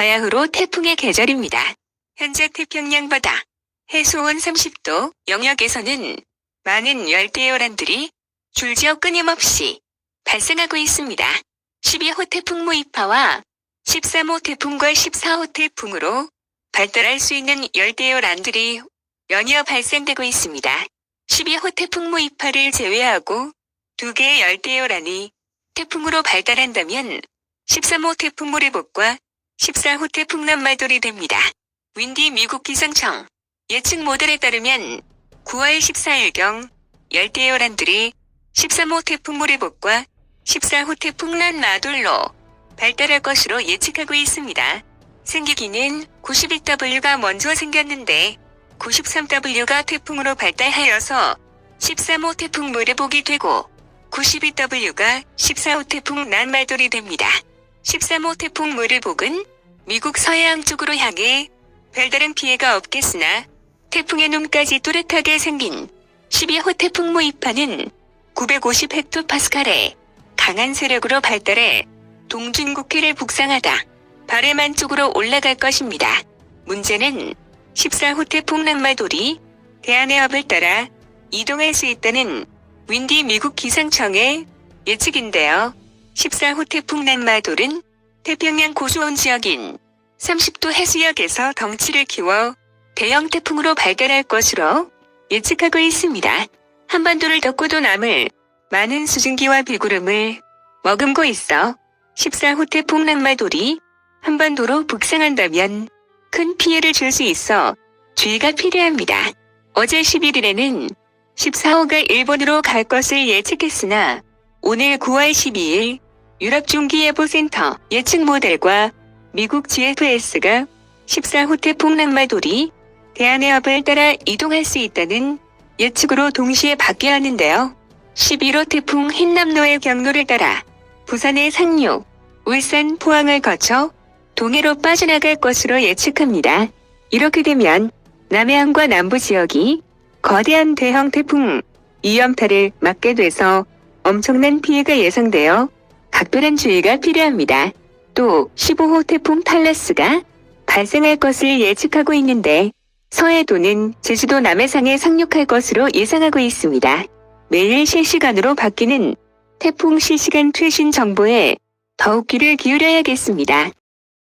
바야흐로 태풍의 계절입니다. 현재 태평양 바다 해수온 30도 영역에서는 많은 열대요란들이 줄지어 끊임없이 발생하고 있습니다. 12호 태풍 무이파와 13호 태풍과 14호 태풍으로 발달할 수 있는 열대요란들이 연이어 발생되고 있습니다. 12호 태풍 무이파를 제외하고 두 개의 열대요란이 태풍으로 발달한다면 13호 태풍 모래복과 14호 태풍 남말돌이 됩니다. 윈디 미국 기상청 예측 모델에 따르면 9월 14일경 열대요란들이 13호 태풍 모래복과 14호 태풍 난마돌로 발달할 것으로 예측하고 있습니다. 생기기는 91W가 먼저 생겼는데 93W가 태풍으로 발달하여서 13호 태풍 모래복이 되고 92W가 14호 태풍 난말돌이 됩니다. 13호 태풍 모래복은 미국 서해안 쪽으로 향해 별다른 피해가 없겠으나 태풍의 눈까지 뚜렷하게 생긴 12호 태풍 모이파는 950 헥토파스칼의 강한 세력으로 발달해 동중국해를 북상하다 바레만 쪽으로 올라갈 것입니다. 문제는 14호 태풍 낭마돌이 대한해협을 따라 이동할 수 있다는 윈디 미국 기상청의 예측인데요. 14호 태풍 낭마돌은 태평양 고수온 지역인 30도 해수역에서 덩치를 키워 대형 태풍으로 발달할 것으로 예측하고 있습니다. 한반도를 덮고도 남을 많은 수증기와 비구름을 머금고 있어 14호 태풍 낭마돌이 한반도로 북상한다면 큰 피해를 줄 수 있어 주의가 필요합니다. 어제 11일에는 14호가 일본으로 갈 것을 예측했으나 오늘 9월 12일 유럽 중기예보센터 예측 모델과 미국 GFS가 14호 태풍 낭마돌이 대한해협을 따라 이동할 수 있다는 예측으로 동시에 바뀌었는데요. 11호 태풍 흰남노의 경로를 따라 부산의 상륙, 울산, 포항을 거쳐 동해로 빠져나갈 것으로 예측합니다. 이렇게 되면 남해안과 남부 지역이 거대한 대형 태풍 이연타를 맞게 돼서 엄청난 피해가 예상되어 각별한 주의가 필요합니다. 또 15호 태풍 탈레스가 발생할 것을 예측하고 있는데 서해도는 제주도 남해상에 상륙할 것으로 예상하고 있습니다. 매일 실시간으로 바뀌는 태풍 실시간 최신 정보에 더욱 귀를 기울여야겠습니다.